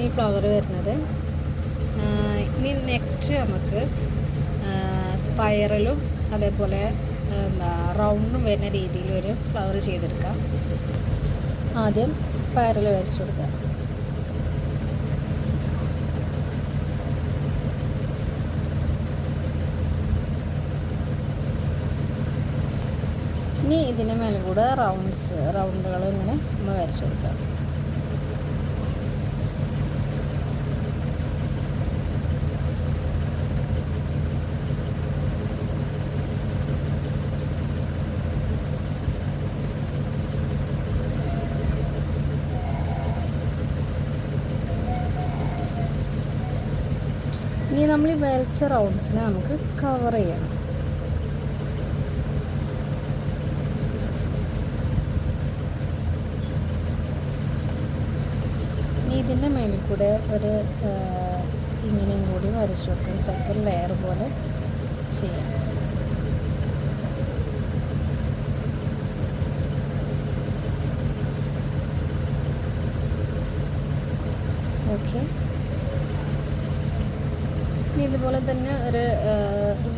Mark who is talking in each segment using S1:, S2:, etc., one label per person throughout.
S1: ഈ ഫ്ലവർ വരുന്നത്. ഇനി നെക്സ്റ്റ് നമുക്ക് സ്പൈറലും അതേപോലെ എന്താ റൗണ്ടും വരുന്ന രീതിയിൽ ഒരു ഫ്ലവർ ചെയ്തെടുക്കാം. ആദ്യം സ്പൈറൽ വരച്ചു കൊടുക്കുക. ഇനി ഇതിന്റെ മേലെ കൂടെ റൗണ്ട്സ് റൗണ്ടുകൾ ഇങ്ങനെ നമ്മൾ വരച്ചു കൊടുക്കുക ഇനി നമ്മൾ ഈ വരച്ച റൗണ്ട്സിനെ നമുക്ക് കവർ ചെയ്യണം. ഇതിന്റെ മേലിൽ കൂടെ ഒരു ഇങ്ങനെയും കൂടി വരച്ചു വെക്കും. സെക്കൻഡ് ലെയർ പോലെ ചെയ്യാം. ഓക്കെ ഇനി ഇതുപോലെ തന്നെ ഒരു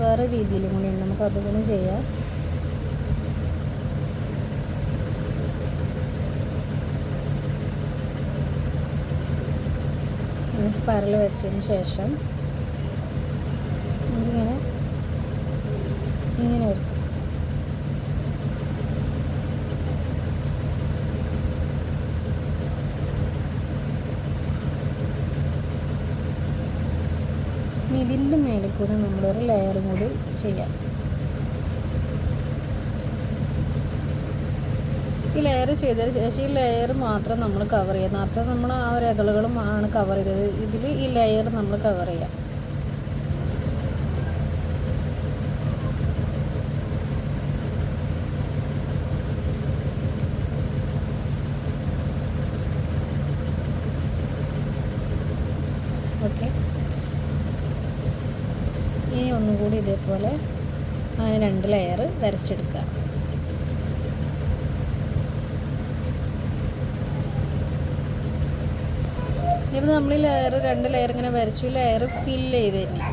S1: വേറെ രീതിയിലും കൂടി ഉണ്ട്. നമുക്ക് അതുപോലെ ചെയ്യാം. സ്പൈറൽ വെച്ചതിന് ശേഷം ഇനി ഇതിന്റെ മേലെ കൂടെ നമ്മളൊരു ലെയറും കൂടി ചെയ്യാം. ഈ ലെയർ ചെയ്തതിന് ശേഷം ഈ ലെയർ മാത്രം നമ്മൾ കവർ ചെയ്യാം നേരത്തെ നമ്മൾ ആ ഒരു ഇതളുകളും ആണ് കവർ ചെയ്തത്. ഇതിൽ ഈ ലെയർ നമ്മൾ കവർ ചെയ്യാം. ഓക്കെ ഇനി ഒന്നുകൂടി ഇതേപോലെ രണ്ട് ലെയർ വരച്ചെടുക്കുക. ഇപ്പം നമ്മൾ ഈ ലെയർ രണ്ട് ലെയർ ഇങ്ങനെ വരച്ചു. ലെയർ ഫില്ല് ചെയ്ത് തന്നെ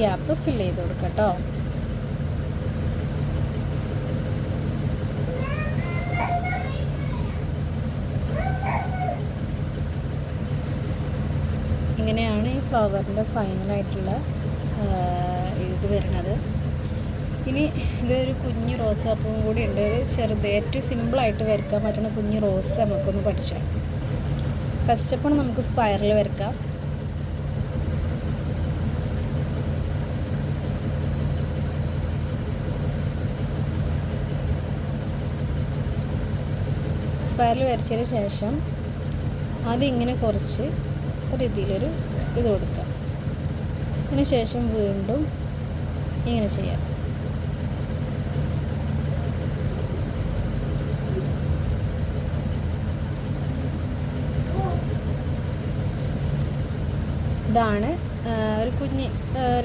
S1: ഗ്യാപ്പ് ഫില്ല് ചെയ്ത് കൊടുക്കാം കേട്ടോ ഇങ്ങനെയാണ് ഈ ഫ്ലവറിന്റെ ഫൈനലായിട്ടുള്ള വരുന്നത്. ഇനി ഇതൊരു കുഞ്ഞ് റോസാപ്പൂവും കൂടി ഉണ്ട്. ചെറുത് ഏറ്റവും സിമ്പിളായിട്ട് വരയ്ക്കാൻ പറ്റുന്ന കുഞ്ഞ് റോസ് നമുക്കൊന്ന് പഠിച്ചാൽ ഫസ്റ്റ് അപ്പോൾ നമുക്ക് സ്പൈറൽ വരയ്ക്കാം. സ്പൈറൽ വരച്ചതിന് ശേഷം അതിങ്ങനെ കുറച്ച് ഒരു ഇതിലൊരു ഇത് കൊടുക്കാം. അതിന് ശേഷം വീണ്ടും ഇങ്ങനെ ചെയ്യാം. ഇതാണ് ഒരു കുഞ്ഞ്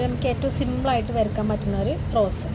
S1: നമുക്ക് ഏറ്റവും സിമ്പിളായിട്ട് വരയ്ക്കാൻ പറ്റുന്ന ഒരു റോസ്